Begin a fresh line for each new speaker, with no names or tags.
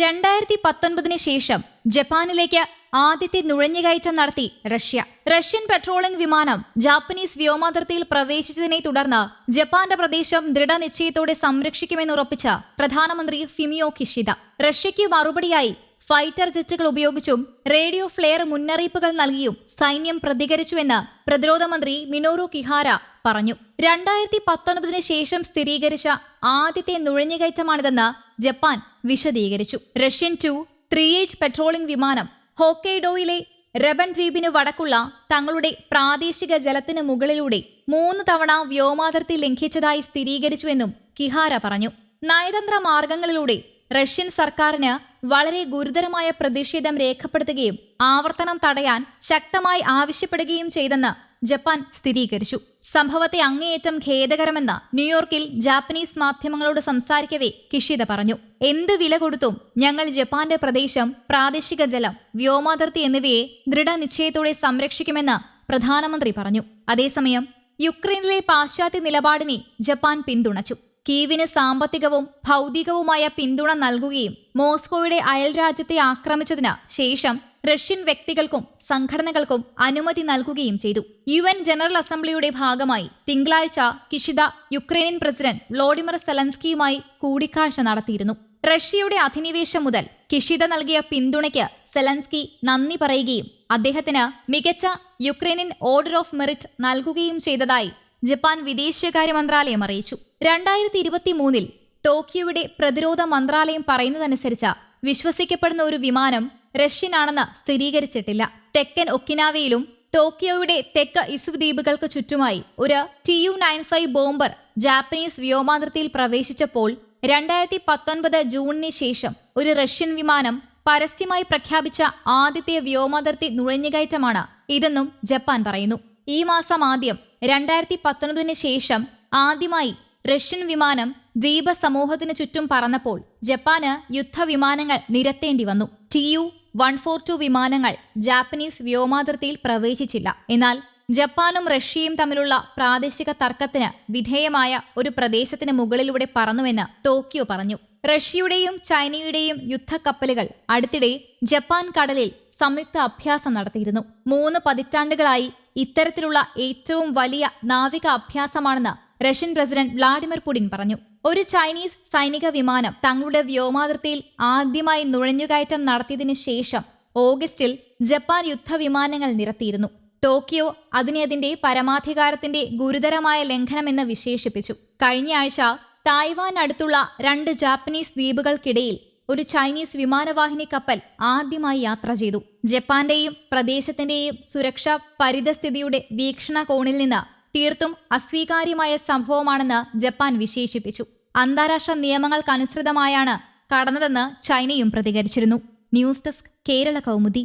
രണ്ടായിരത്തി പത്തൊൻപതിന് ശേഷം ജപ്പാനിലേക്ക് ആദ്യത്തെ നുഴഞ്ഞുകയറ്റം നടത്തി റഷ്യ. റഷ്യൻ പെട്രോളിംഗ് വിമാനം ജാപ്പനീസ് വ്യോമാതിർത്തിയിൽ പ്രവേശിച്ചതിനെ തുടർന്ന് ജപ്പാന്റെ പ്രദേശം ദൃഢനിശ്ചയത്തോടെ സംരക്ഷിക്കുമെന്നുറപ്പിച്ച പ്രധാനമന്ത്രി ഫിമിയോ കിഷിദ റഷ്യയ്ക്ക് മറുപടിയായി ഫൈറ്റർ ജെറ്റുകൾ ഉപയോഗിച്ചും റേഡിയോ ഫ്ലെയർ മുന്നറിയിപ്പുകൾ നൽകിയും സൈന്യം പ്രതികരിച്ചുവെന്ന് പ്രതിരോധ മന്ത്രി മിനോറു കിഹാര പറഞ്ഞു. രണ്ടായിരത്തി പത്തൊൻപതിന് ശേഷം സ്ഥിരീകരിച്ച ആദ്യത്തെ നുഴഞ്ഞുകയറ്റമാണിതെന്ന് ജപ്പാൻ വിശദീകരിച്ചു. Russian two three eight patrolling വിമാനം ഹോക്കൈഡോയിലെ റബൻ ദ്വീപിന് വടക്കുള്ള തങ്ങളുടെ പ്രാദേശിക ജലത്തിന് മുകളിലൂടെ മൂന്ന് തവണ വ്യോമാതിർത്തി ലംഘിച്ചതായി സ്ഥിരീകരിച്ചുവെന്നും കിഹാര പറഞ്ഞു. നയതന്ത്ര മാർഗങ്ങളിലൂടെ റഷ്യൻ സർക്കാരിന് വളരെ ഗുരുതരമായ പ്രതിഷേധം രേഖപ്പെടുത്തുകയും ആവർത്തനം തടയാൻ ശക്തമായി ആവശ്യപ്പെടുകയും ചെയ്തെന്ന് ജപ്പാൻ സ്ഥിരീകരിച്ചു. സംഭവത്തെ അങ്ങേയറ്റം ഖേദകരമെന്ന് ന്യൂയോർക്കിൽ ജാപ്പനീസ് മാധ്യമങ്ങളോട് സംസാരിക്കവേ കിഷിത പറഞ്ഞു. എന്ത് വില കൊടുത്തും ഞങ്ങൾ ജപ്പാന്റെ പ്രദേശം പ്രാദേശിക ജലം വ്യോമാതിർത്തി എന്നിവയെ ദൃഢനിശ്ചയത്തോടെ സംരക്ഷിക്കുമെന്ന് പ്രധാനമന്ത്രി പറഞ്ഞു. അതേസമയം യുക്രൈനിലെ പാശ്ചാത്യ നിലപാടിനെ ജപ്പാൻ പിന്തുണച്ചു. കീവിന് സാമ്പത്തികവും ഭൗതികവുമായ പിന്തുണ നൽകുകയും മോസ്കോയുടെ അയൽ രാജ്യത്തെ ആക്രമിച്ചതിന് ശേഷം റഷ്യൻ വ്യക്തികൾക്കും സംഘടനകൾക്കും അനുമതി നൽകുകയും ചെയ്തു. യു എൻ ജനറൽ അസംബ്ലിയുടെ ഭാഗമായി തിങ്കളാഴ്ച കിഷിദ യുക്രൈനിയൻ പ്രസിഡന്റ് വ്ളോഡിമർ സെലൻസ്കിയുമായി കൂടിക്കാഴ്ച നടത്തിയിരുന്നു. റഷ്യയുടെ അധിനിവേശം മുതൽ കിഷിദ നൽകിയ പിന്തുണയ്ക്ക് സെലൻസ്കി നന്ദി പറയുകയും അദ്ദേഹത്തിന് മികച്ച യുക്രൈനിയൻ ഓർഡർ ഓഫ് മെറിറ്റ് നൽകുകയും ചെയ്തതായി ജപ്പാൻ വിദേശകാര്യ മന്ത്രാലയം അറിയിച്ചു. രണ്ടായിരത്തി ഇരുപത്തി മൂന്നിൽ ടോക്കിയോയുടെ പ്രതിരോധ മന്ത്രാലയം പറയുന്നതനുസരിച്ച് വിശ്വസിക്കപ്പെടുന്ന ഒരു വിമാനം റഷ്യനാണെന്ന് സ്ഥിരീകരിച്ചിട്ടില്ല. തെക്കൻ ഒക്കിനാവയിലും ടോക്കിയോയുടെ തെക്ക് ഇസു ദ്വീപുകൾക്ക് ചുറ്റുമായി ഒരു T U nine five bomber Japanese വ്യോമാതിർത്തിയിൽ പ്രവേശിച്ചപ്പോൾ രണ്ടായിരത്തി പത്തൊൻപത് ജൂണിന് ശേഷം ഒരു റഷ്യൻ വിമാനം പരസ്യമായി പ്രഖ്യാപിച്ച ആദ്യത്തെ വ്യോമാതിർത്തി നുഴഞ്ഞുകയറ്റമാണ് ഇതെന്നും ജപ്പാൻ പറയുന്നു. ഈ മാസം ആദ്യം രണ്ടായിരത്തി പത്തൊൻപതിന് ശേഷം ആദ്യമായി റഷ്യൻ വിമാനം ദ്വീപ സമൂഹത്തിന് ചുറ്റും പറന്നപ്പോൾ ജപ്പാന് യുദ്ധവിമാനങ്ങൾ നിരത്തേണ്ടി വന്നു. T U one four two വിമാനങ്ങൾ ജാപ്പനീസ് വ്യോമാതിർത്തിയിൽ പ്രവേശിച്ചില്ല. എന്നാൽ ജപ്പാനും റഷ്യയും തമ്മിലുള്ള പ്രാദേശിക തർക്കത്തിന് വിധേയമായ ഒരു പ്രദേശത്തിന് മുകളിലൂടെ പറന്നുവെന്ന് ടോക്കിയോ പറഞ്ഞു. റഷ്യയുടെയും ചൈനയുടെയും യുദ്ധക്കപ്പലുകൾ അടുത്തിടെ ജപ്പാൻ കടലിൽ സംയുക്ത അഭ്യാസം നടത്തിയിരുന്നു. മൂന്ന് പതിറ്റാണ്ടുകളായി ഇത്തരത്തിലുള്ള ഏറ്റവും വലിയ നാവിക അഭ്യാസമാണെന്ന് റഷ്യൻ പ്രസിഡന്റ് വ്ളാഡിമിർ പുടിൻ പറഞ്ഞു. ഒരു ചൈനീസ് സൈനിക വിമാനം തങ്ങളുടെ വ്യോമാതിർത്തിയിൽ ആദ്യമായി നുഴഞ്ഞുകയറ്റം നടത്തിയതിനു ശേഷം ഓഗസ്റ്റിൽ ജപ്പാൻ യുദ്ധവിമാനങ്ങൾ നിരത്തിയിരുന്നു. ടോക്കിയോ അതിനെ അതിന്റെ പരമാധികാരത്തിന്റെ ഗുരുതരമായ ലംഘനമെന്ന് വിശേഷിപ്പിച്ചു. കഴിഞ്ഞയാഴ്ച തായ്വാൻ അടുത്തുള്ള രണ്ട് ജാപ്പനീസ് ദ്വീപുകൾക്കിടയിൽ ഒരു ചൈനീസ് വിമാനവാഹിനി കപ്പൽ ആദ്യമായി യാത്ര ചെയ്തു. ജപ്പാന്റെയും പ്രദേശത്തിന്റെയും സുരക്ഷാ പരിതസ്ഥിതിയുടെ വീക്ഷണകോണിൽ നിന്ന് തീർത്തും അസ്വീകാര്യമായ സംഭവമാണെന്ന് ജപ്പാൻ വിശേഷിപ്പിച്ചു. അന്താരാഷ്ട്ര നിയമങ്ങൾക്കനുസൃതമായാണ് കടന്നതെന്ന് ചൈനയും പ്രതികരിച്ചിരുന്നു. News desk Kerala Kaumudi.